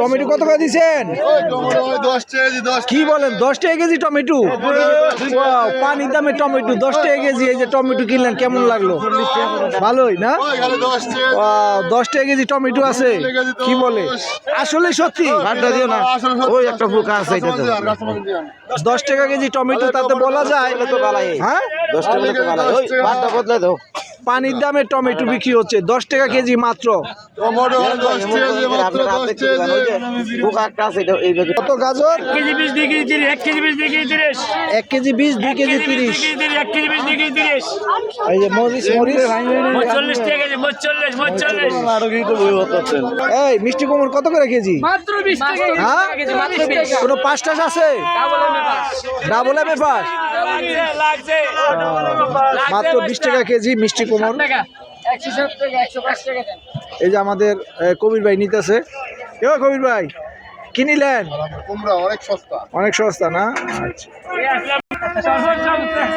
Tomato কত করে দশ কি বলেন, দশ টাকা কেজি টমেটো? পানির দামে টমেটো, দশ টাকা কেজি, এই যে টমেটো কিনলেন, কেমন লাগল? ভালোই, না? দশ টাকা কেজি টমেটো আছে। কি বলে? আসলে সত্যি, ভাতটা দিও না। ওই একটা পোকা আছে দশ টাকা কেজি টমেটো তাতে বলা যায়। হ্যাঁ? দশ টাকা বদলে দাও। পানির দামে টমেটো বিক্রি হচ্ছে। দশ টাকা কেজি মাত্র। কত গাজর? এক কেজি বিশ দুই কেজি তিরিশ এই যে মরিচ মরিচ। এই মিষ্টি কুমড় কত করে কেজি? হ্যাঁ? কোনো পাঁচ টাস আছে? ডাবল এম এ লাগছে মাত্র বিশ টাকা কেজি মিষ্টি দেন। এই যে আমাদের কবির ভাই নিতেছে। এ কবির ভাই কি নিলেন? কুমড়া অনেক সস্তা। অনেক সস্তা না? আচ্ছা।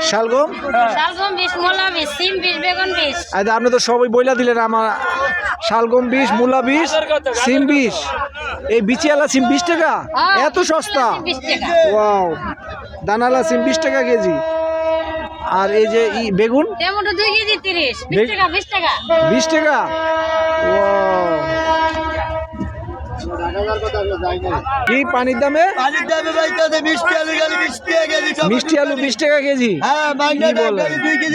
শালগম? শালগম মূলা সিম বেগুন আচ্ছা আপনি তো সবাই বইলা দিলেন আমার। শালগম বিষ মূলা বিষ সিম বিষ এই বিচিয়ালা সিম বিশ টাকা? এত সস্তা? ওয়াও। দানালা সিম বিশ টাকা কেজি। আর এই যে বেগুন? টমেটো দুই কেজি তিরিশ। বিশ টাকা বিশ টাকা। বিশ টাকা? ওয়াও কি পানির দামে? পানির দামে বাইতে মিষ্টি আলু গেলে মিষ্টি কেজি মিষ্টি আলু বিশ টাকা কেজি? হ্যাঁ বলেন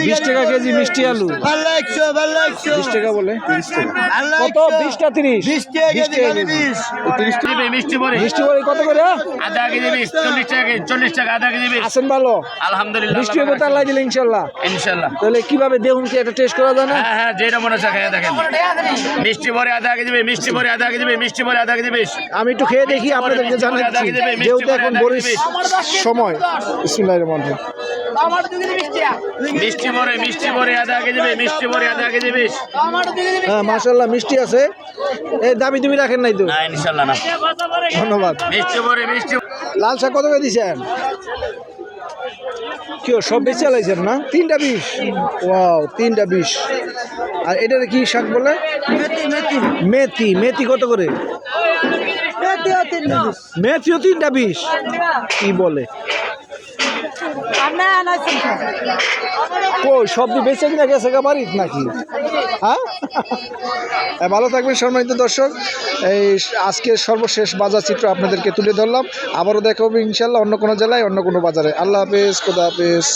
বিশ টাকা কেজি মিষ্টি আলু। ভালো একশো ভালো একশো বিশ টাকা বলে? তিরিশ টাকা। কত? বিশটা তিরিশ। বিশ টাকা কেজি টাকা মিষ্টি পরে। মিষ্টি করে কত করে? আধা কেজি বিশ চল্লিশ টাকা চল্লিশ টাকা আধা কেজি বিশ। আছেন ভালো। আলহামদুলিল্লাহ মিষ্টি হবে তার দিলে ইনশাল্লাহ। ইনশাল্লাহ। তাহলে কীভাবে দেখুন কি একটা টেস্ট করা যায় না? হ্যাঁ হ্যাঁ যেটা মনে হচ্ছে খেয়ে দেখেন। মিষ্টি পরে আধা কেজি মিষ্টি পরে আধা কেজি মিষ্টি পরে আধা কেজি বিশ। আমি একটু খেয়ে দেখি আপনাদেরকে জানাচ্ছি। যেহেতু এখন বরিশ সময়। বিসমিল্লাহির রহমানির রহিম। মিষ্টি পরে মিষ্টি পরে আধা কেজি মিষ্টি পরে আধা কেজি হ্যাঁ মাশাল্লাহ মিষ্টি আছে। এই দাবি তুমি রাখেন নাই তো? ইনশাল্লাহ না। ধন্যবাদ। মিষ্টি পরে মিষ্টি লাল শাক কত করে দিছেন কি সব বেশি চালাইছেন না? তিনটা বিশ। ওয়াও তিনটা বিশ। আর এটার কি শাক বলে? মেথি মেথি কত করে? মেথিও তিনটা বিশ। কি বলে? সবজি বেঁচে কিনা গেছে বাড়ির নাকি? হ্যাঁ? ভালো থাকবেন সম্মানিত দর্শক। এই আজকের সর্বশেষ বাজার চিত্র আপনাদেরকে তুলে ধরলাম। আবারও দেখা হবে ইনশাল্লাহ অন্য কোনো জেলায়, অন্য কোনো বাজারে। আল্লাহ হাফেজ, খোদা হাফেজ।